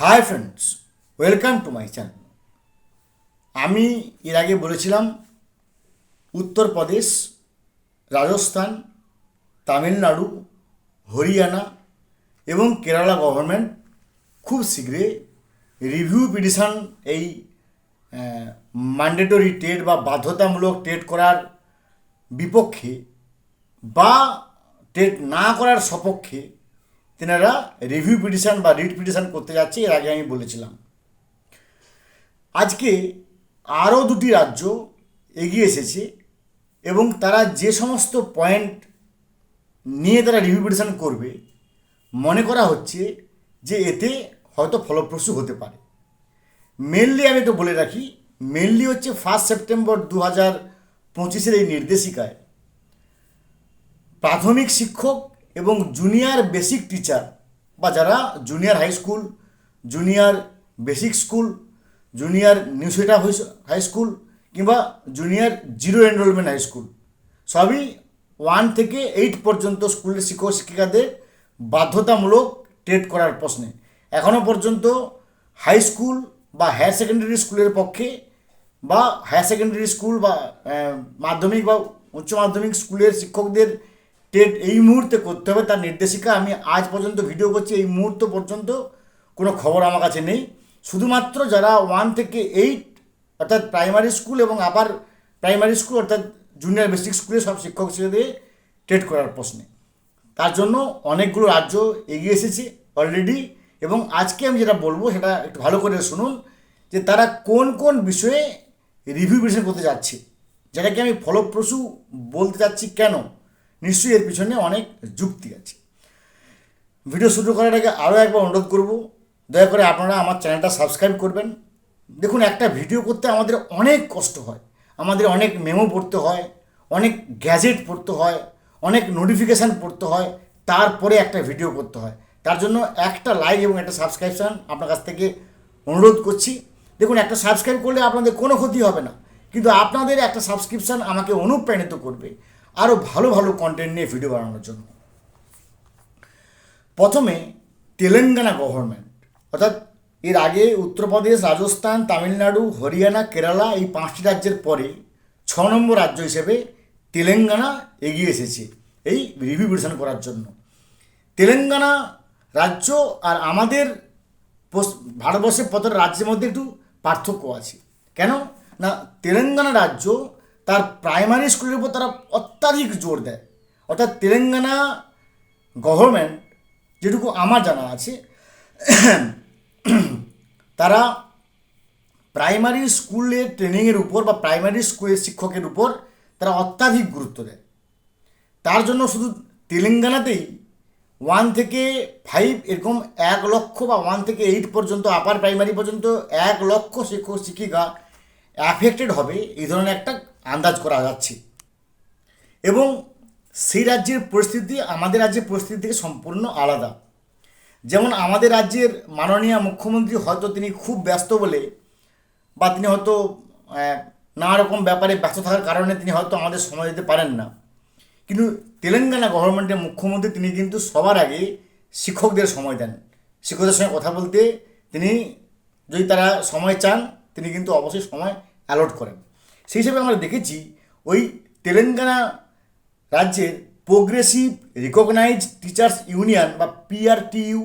Hi friends welcome to my channel আমি এর আগে বলেছিলাম, উত্তরপ্রদেশ, রাজস্থান, তামিলনাড়ু, হরিয়ানা এবং কেরালা গভর্নমেন্ট খুব শীঘ্রই রিভিউ পিটিশন এই ম্যান্ডেটরি টেট বা বাধ্যতামূলক টেট করার বিপক্ষে বা টেট না করার সপক্ষে তেনারা রিভিউ পিটিশন বা রিট পিটিশন করতে যাচ্ছে, এর আগে আমি বলেছিলাম। আজকে আরও দুটি রাজ্য এগিয়ে এসেছে এবং তারা যে সমস্ত পয়েন্ট নিয়ে তারা রিভিউ পিটিশন করবে, মনে করা হচ্ছে যে এতে হয়তো ফলপ্রসূ হতে পারে। মেনলি আমি একটু বলে রাখি মেনলি হচ্ছে ফার্স্ট সেপ্টেম্বর দু হাজার পঁচিশের এই নির্দেশিকায় প্রাথমিক শিক্ষক এবং জুনিয়র বেসিক টিচার বা যারা junior high school junior basic school junior new সেটা হাই স্কুল কিংবা junior zero enrollment high school সবই ওয়ান থেকে এইট পর্যন্ত স্কুলের শিক্ষক শিক্ষিকাদের বাধ্যতামূলক টেট করার প্রশ্নে। এখনও পর্যন্ত হাই স্কুল বা হায়ার সেকেন্ডারি স্কুলের পক্ষে বা হায়ার সেকেন্ডারি স্কুল বা মাধ্যমিক বা উচ্চ মাধ্যমিক স্কুলের শিক্ষকদের টেট এই মুহূর্তে করতে হবে তার নির্দেশিকা। আমি আজ পর্যন্ত ভিডিও করছি, এই মুহূর্ত পর্যন্ত কোনো খবর আমার কাছে নেই। শুধুমাত্র যারা ওয়ান থেকে এইট অর্থাৎ প্রাইমারি স্কুল এবং আবার প্রাইমারি স্কুল অর্থাৎ জুনিয়র বেসিক স্কুলে সব শিক্ষক ছেলেদের টেট করার প্রশ্নে। তার জন্য অনেকগুলো রাজ্য এগিয়ে এসেছে অলরেডি এবং আজকে আমি যেটা বলব সেটা একটু ভালো করে শুনুন যে তারা কোন কোন বিষয়ে রিভিউ করতে যাচ্ছে। যেটাকে আমি ফলপ্রসূ বলতে চাচ্ছি কেন? নিশ্চয়ই এর পিছনে অনেক যুক্তি আছে। ভিডিও শুরু করার আগে আরও একবার অনুরোধ করব, দয়া করে আপনারা আমার চ্যানেলটা সাবস্ক্রাইব করবেন। দেখুন, একটা ভিডিও করতে আমাদের অনেক কষ্ট হয়, আমাদের অনেক মেমো পড়তে হয়, অনেক গ্যাজেট পড়তে হয়, অনেক নোটিফিকেশান পড়তে হয়, তারপরে একটা ভিডিও করতে হয়। তার জন্য একটা লাইক এবং একটা সাবস্ক্রিপশান আপনার কাছ থেকে অনুরোধ করছি। দেখুন, একটা সাবস্ক্রাইব করলে আপনাদের কোনো ক্ষতি হবে না, কিন্তু আপনাদের একটা সাবস্ক্রিপশান আমাকে অনুপ্রাণিত করবে। আরও ভালো ভালো কন্টেন্ট নিয়ে ভিডিও বানানোর জন্য। প্রথমে তেলেঙ্গানা গভর্নমেন্ট অর্থাৎ এর আগে উত্তরপ্রদেশ, রাজস্থান, তামিলনাড়ু, হরিয়ানা, কেরালা এই পাঁচটি রাজ্যের পরে ছ নম্বর রাজ্য হিসেবে তেলেঙ্গানা এগিয়ে এসেছে এই রিভিউ পিটিশন করার জন্য। তেলেঙ্গানা রাজ্য আর আমাদের ভারতবর্ষের প্রতিটা রাজ্যের মধ্যে একটু পার্থক্য আছে। কেন? না, তেলেঙ্গানা রাজ্য তার প্রাইমারি স্কুলের উপর তারা অত্যাধিক জোর দেয়। অর্থাৎ তেলেঙ্গানা গভর্নমেন্ট যেটুকু আমার জানা আছে, তারা প্রাইমারি স্কুলের ট্রেনিংয়ের উপর বা প্রাইমারি স্কুলের শিক্ষকের উপর তারা অত্যাধিক গুরুত্ব দেয়। তার জন্য শুধু তেলেঙ্গানাতেই ওয়ান থেকে ফাইভ এরকম এক লক্ষ বা ওয়ান থেকে এইট পর্যন্ত আপার প্রাইমারি পর্যন্ত এক লক্ষ শিক্ষক শিক্ষিকা অ্যাফেক্টেড হবে। এই ধরনের একটা আন্দাজ করা যাচ্ছে। এবং সেই রাজ্যের পরিস্থিতি আমাদের রাজ্যের পরিস্থিতি থেকে সম্পূর্ণ আলাদা। যেমন আমাদের রাজ্যের মাননীয় মুখ্যমন্ত্রী হয়তো তিনি খুব ব্যস্ত বলে বা তিনি হয়তো নানা রকম ব্যাপারে ব্যস্ত থাকার কারণে তিনি হয়তো আমাদের সময় দিতে পারেন না। কিন্তু তেলেঙ্গানা গভর্নমেন্টের মুখ্যমন্ত্রী তিনি কিন্তু সবার আগে শিক্ষকদের সময় দেন। শিক্ষকদের সঙ্গে কথা বলতে তিনি যদি তারা সময় চান, তিনি কিন্তু অবশ্যই সময় অ্যালট করেন। সেই হিসেবে আমরা দেখেছি ওই তেলেঙ্গানা রাজ্যের প্রোগ্রেসিভ রিকগনাইজ টিচার্স ইউনিয়ন বা পিআরটিইউ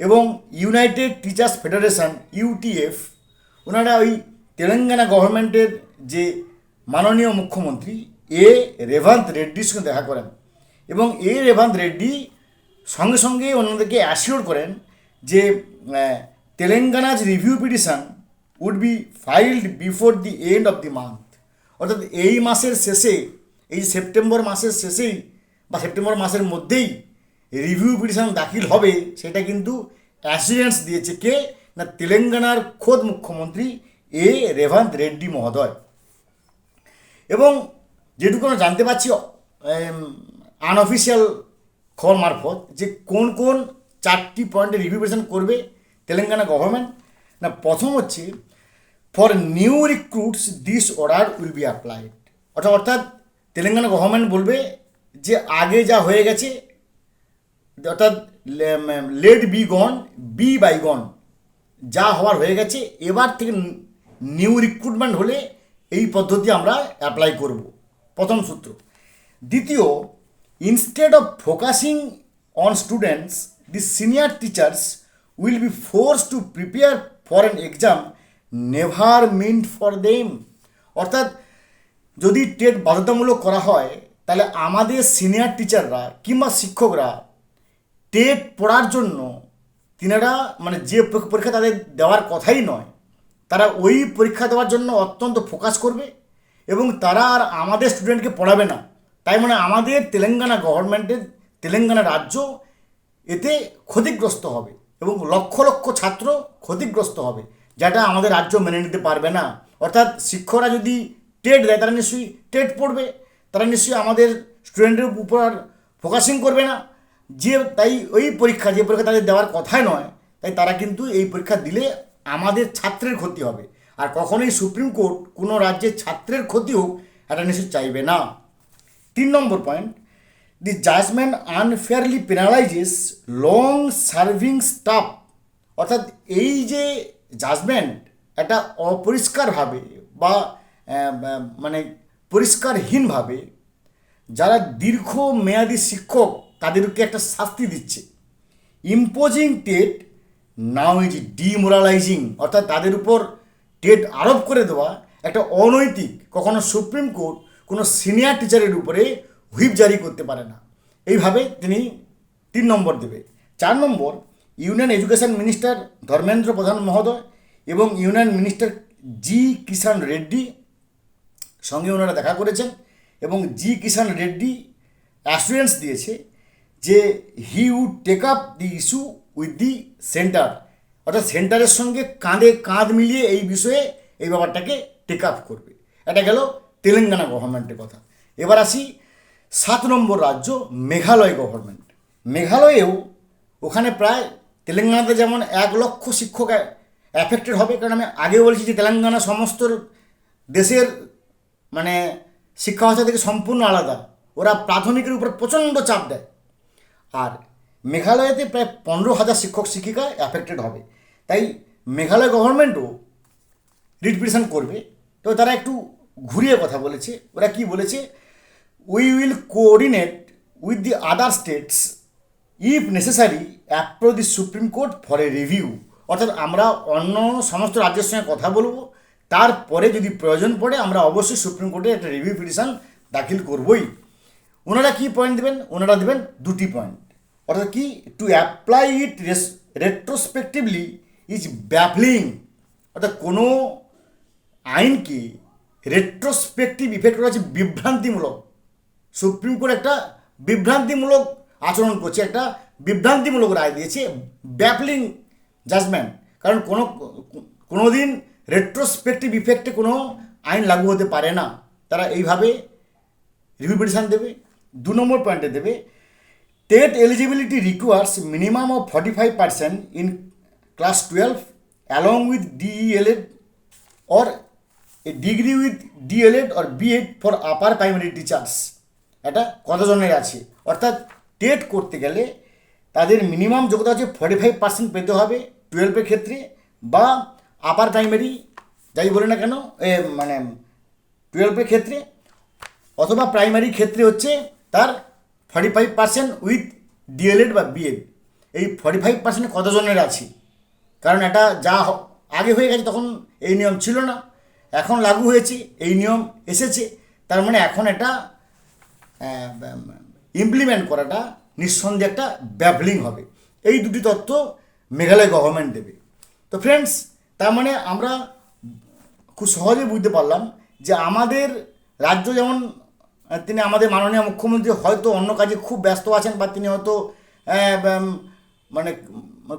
এবং ইউনাইটেড টিচার্স ফেডারেশন ইউটিএফ ওনারা ওই তেলেঙ্গানা গভর্নমেন্টের যে মাননীয় মুখ্যমন্ত্রী, এ রেভান্ত রেড্ডির সঙ্গে দেখা করেন এবং এ রেভান্ত রেড্ডি সঙ্গে সঙ্গে ওনাদেরকে অ্যাসিওর করেন যে Telangana's review petition would be filed before the end of the month অর্থাৎ এই মাসের শেষে, এই সেপ্টেম্বর মাসের শেষেই বা সেপ্টেম্বর মাসের মধ্যেই রিভিউ পিটিশন দাখিল হবে, সেটা কিন্তু অ্যাসিডেন্স দিয়েছে কে? না, তেলেঙ্গানার খোদ মুখ্যমন্ত্রী এ. রেভান্ত রেড্ডি মহোদয়। এবং যেটুকু আমরা জানতে পারছি আনঅফিসিয়াল খবর মারফত যে কোন কোন চারটি পয়েন্টে রিভিউ করবে তেলেঙ্গানা গভর্নমেন্ট না, প্রথম হচ্ছে for new recruits this order will be applied অর্থাৎ অর্থাৎ তেলেঙ্গানা গভর্নমেন্ট বলবে যে আগে যা হয়ে গেছে, অর্থাৎ let be gone be bygone যা হওয়ার হয়ে গেছে, এবার থেকে নিউ রিক্রুটমেন্ট হলে এই পদ্ধতি আমরা অ্যাপ্লাই করব। প্রথম সূত্র। দ্বিতীয় instead of focusing on students the senior teachers will be force to prepare for an exam never meant for them অর্থাৎ, যদি টেট বাধ্যতামূলক করা হয়, তাহলে আমাদের সিনিয়র টিচাররা কিংবা শিক্ষকরা টেট পড়ার জন্য তিনারা মানে যে পরীক্ষা তাদের দেওয়ার কথাই নয়। তারা ওই পরীক্ষা দেওয়ার জন্য অত্যন্ত ফোকাস করবে এবং তারা আর আমাদের স্টুডেন্টকে পড়াবে না। তাই মানে আমাদের তেলেঙ্গানা গভর্নমেন্টের তেলেঙ্গানা রাজ্য এতে ক্ষতিগ্রস্ত হবে। এবং লক্ষ লক্ষ ছাত্র ক্ষতিগ্রস্ত হবে, যেটা আমাদের রাজ্য মেনে নিতে পারবে না। অর্থাৎ শিক্ষকরা যদি টেট দেয়, তারা নিশ্চয়ই টেট পড়বে। তারা নিশ্চয়ই আমাদের স্টুডেন্টের উপর আর ফোকাসিং করবে না। যে, তাই ওই পরীক্ষা, যে পরীক্ষা তাদের দেওয়ার কথাই নয়, তাই তারা কিন্তু এই পরীক্ষা দিলে আমাদের ছাত্রের ক্ষতি হবে। আর কখনোই সুপ্রিম কোর্ট কোনো রাজ্যের ছাত্রের ক্ষতি হোক, এটা নিশ্চয়ই চাইবে না। তিন নম্বর point the judgment unfairly penalises long serving staff অর্থাৎ এই যে জাজমেন্ট এটা অপরিষ্কারভাবে বা মানে পরিষ্কারহীনভাবে যারা দীর্ঘ মেয়াদি শিক্ষক তাদেরকে একটা শাস্তি দিচ্ছে। Imposing TET now is demoralising অর্থাৎ তাদের উপর টেট আরোপ করে দেওয়া একটা অনৈতিক, কখনো সুপ্রিম কোর্ট কোনো সিনিয়র টিচারের উপরে হুইপ জারি করতে পারে না। এইভাবে তিনি তিন নম্বর দেবে। চার নম্বর, union education minister Dharmendra Pradhan মহোদয় এবং union minister G Kishan Reddy সঙ্গে ওনারা দেখা করেছেন এবং জি কিষাণ রেড্ডি অ্যাসুরেন্স দিয়েছে যে he would take up the issue with the centre অর্থাৎ সেন্টারের সঙ্গে কাঁধে কাঁধ মিলিয়ে এই বিষয়ে এই ব্যাপারটাকে টেক আপ করবে। এটা গেল তেলেঙ্গানা গভর্নমেন্টের কথা। এবার আসি সাত নম্বর রাজ্য মেঘালয় গভর্নমেন্ট মেঘালয়েও ওখানে প্রায় তেলেঙ্গানাতে যেমন এক লক্ষ শিক্ষক অ্যাফেক্টেড হবে, কারণ আমি আগে বলেছি যে তেলেঙ্গানা সমস্ত দেশের মানে শিক্ষা ব্যবস্থা থেকে সম্পূর্ণ আলাদা। ওরা প্রাথমিকের উপর প্রচণ্ড চাপ দেয়। আর মেঘালয়তে প্রায় পনেরো হাজার শিক্ষক, শিক্ষিকা অ্যাফেক্টেড হবে। তাই মেঘালয় গভর্নমেন্টও রিট পিটিশন করবে। তো তারা একটু ঘুরিয়ে কথা বলেছে। ওরা কি বলেছে? We will coordinate with the other states if necessary approach the supreme court for a review অর্থাৎ আমরা অন্য সমস্ত রাজ্যের সঙ্গে কথা বলব। তারপরে যদি প্রয়োজন পড়ে, আমরা অবশ্যই সুপ্রিম কোর্টে একটা রিভিউ পিটিশন দাখিল করবই। ওনারা কি পয়েন্ট দেবেন? ওনারা দেবেন দুটি পয়েন্ট অর্থাৎ কি? To apply it retrospectively is baffling অর্থাৎ কোনো আইনকে রেট্রোস্পেক্টিভ ইফেক্ট করা হচ্ছে বিভ্রান্তিমূলক সুপ্রিম কোর্ট একটা বিভ্রান্তিমূলক আচরণ করছে, একটা বিভ্রান্তিমূলক রায় দিয়েছে ব্যাপলিং জাজমেন্ট কারণ কোনো কোনো দিন রেট্রোস্পেক্টিভ ইফেক্টে কোনো আইন লাগু হতে পারে না। তারা এইভাবে রিভিউ পিটিশন দেবে, দু নম্বর পয়েন্টে দেবে, TET eligibility requires minimum of forty five percent in class twelve along with DElEd or a degree with DElEd or BEd for upper primary teachers এটা কতজনের আছে? অর্থাৎ টেট করতে গেলে তাদের মিনিমাম যোগ্যতা হচ্ছে ফর্টি ফাইভ পার্সেন্ট পেতে হবে টুয়েলভের ক্ষেত্রে বা আপার প্রাইমারি যাই বলে না কেন, এ মানে টুয়েলভের ক্ষেত্রে অথবা প্রাইমারি ক্ষেত্রে হচ্ছে তার forty five percent with DElEd বা বিএড এই ফর্টি ফাইভ পার্সেন্ট কতজনের আছে? কারণ এটা যা আগে হয়ে গেছে তখন এই নিয়ম ছিল না। এখন লাগু হয়েছে, এই নিয়ম এসেছে। তার মানে এখন এটা ইমপ্লিমেন্ট করাটা নিঃসন্দেহে একটা ব্যাবলিং হবে। এই দুটি তথ্য মেঘালয় গভর্নমেন্ট দেবে। তো ফ্রেন্ডস তার মানে আমরা খুব সহজে বুঝতে পারলাম যে আমাদের রাজ্য যেমন, তিনি আমাদের মাননীয় মুখ্যমন্ত্রী হয়তো অন্য কাজে খুব ব্যস্ত আছেন বা তিনি হয়তো মানে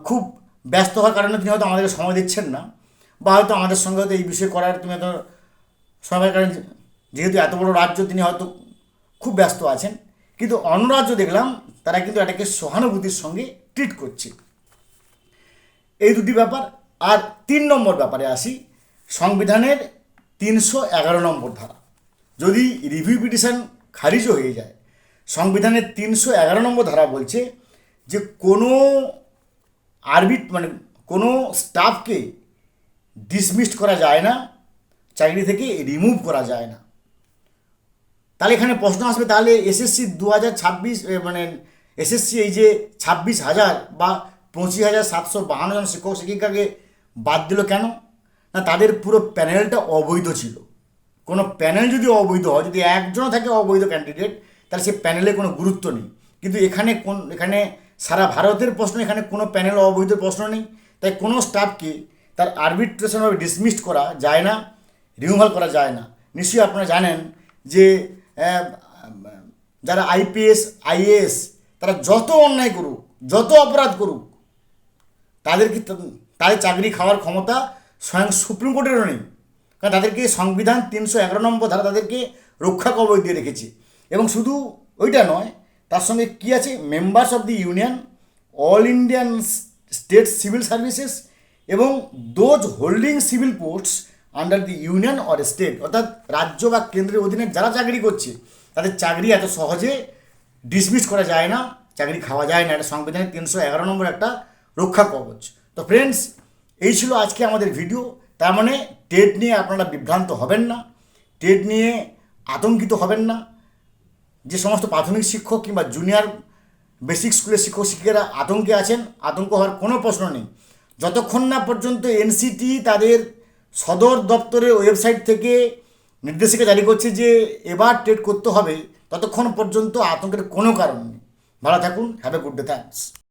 খুব ব্যস্ত হওয়ার কারণে তিনি হয়তো আমাদেরকে সময় দিচ্ছেন না বা হয়তো আমাদের সঙ্গে হয়তো এই বিষয়ে করার তুমি হয়তো সময় কারণ, যেহেতু এত বড় রাজ্য, তিনি হয়তো খুব ব্যস্ত আছেন। কিন্তু অন্য রাজ্য দেখলাম, তারা কিন্তু এটাকে সহানুভূতির সঙ্গে ট্রিট করছে। এই দুটি ব্যাপার, আর তিন নম্বর ব্যাপারে আসি, সংবিধানের তিনশো এগারো নম্বর ধারা। যদি রিভিউ পিটিশন খারিজ হয়ে যায়, সংবিধানের তিনশো এগারো নম্বর ধারা বলছে যে কোনো আরবিট মানে কোনো স্টাফকে ডিসমিসড করা যায় না, চাকরি থেকে রিমুভ করা যায় না। তাহলে এখানে প্রশ্ন আসবে, তাহলে এসএসসি দু হাজার ছাব্বিশ মানে এসএসসি এই যে ছাব্বিশ হাজার বা পঁচিশ হাজার সাতশো বাহান্ন জন শিক্ষক শিক্ষিকাকে বাদ দিল কেন? না, তাদের পুরো প্যানেলটা অবৈধ ছিল। কোনো প্যানেল যদি অবৈধ হয়, যদি একজনও থাকে অবৈধ ক্যান্ডিডেট তাহলে সেই প্যানেলে কোনো গুরুত্ব নেই। কিন্তু এখানে কোন, এখানে সারা ভারতের প্রশ্ন, এখানে কোনো প্যানেল অবৈধ প্রশ্ন নেই। তাই কোনো স্টাফকে তার আরবিট্রেশনভাবে ডিসমিসড করা যায় না রিমুভাল করা যায় না। নিশ্চয়ই আপনারা জানেন যে যারা আইপিএস আইএএস তারা যত অন্যায় করুক, যত অপরাধ করুক তাদেরকে তাদের চাকরি খাওয়ার ক্ষমতা স্বয়ং সুপ্রিম কোর্টেরও নেই। কারণ তাদেরকে সংবিধান তিনশো এগারো নম্বর ধারা তাদেরকে রক্ষা কবচ দিয়ে রেখেছে। এবং শুধু ওইটা নয়, তার সঙ্গে কী আছে? Members of the union all Indian state civil services এবং those holding civil posts under the union or state অর্থাৎ রাজ্য বা কেন্দ্রের অধীনে যারা চাকরি করছে, তাদের চাকরি এত সহজে ডিসমিস করা যায় না, চাকরি খাওয়া যায় না। এটা সংবিধানের তিনশো এগারো নম্বর একটা রক্ষা কবচ। তো ফ্রেন্ডস এই ছিল আজকে আমাদের ভিডিও তার মানে টেট নিয়ে আপনারা বিভ্রান্ত হবেন না। টেট নিয়ে আতঙ্কিত হবেন না। যে সমস্ত প্রাথমিক শিক্ষক কিংবা জুনিয়র বেসিক স্কুলের শিক্ষক, শিক্ষিকারা আতঙ্কে আছেন, আতঙ্ক হওয়ার কোনো প্রশ্ন নেই। যতক্ষণ না পর্যন্ত এনসিটি তাদের সদর দপ্তরের ওয়েবসাইট থেকে নির্দেশিকা জারি করছে যে এবার ট্রেড করতে হবে ততক্ষণ পর্যন্ত আতঙ্কের কোনো কারণ নেই। ভালো থাকুন have a good day thanks